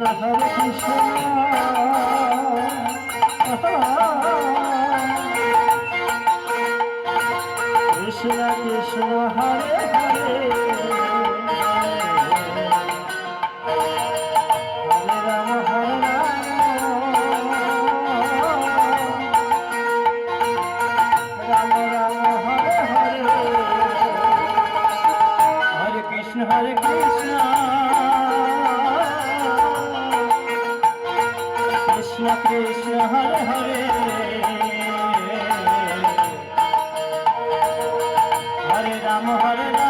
Radha Krishna Krishna Krishna Hare Ram Hare Ram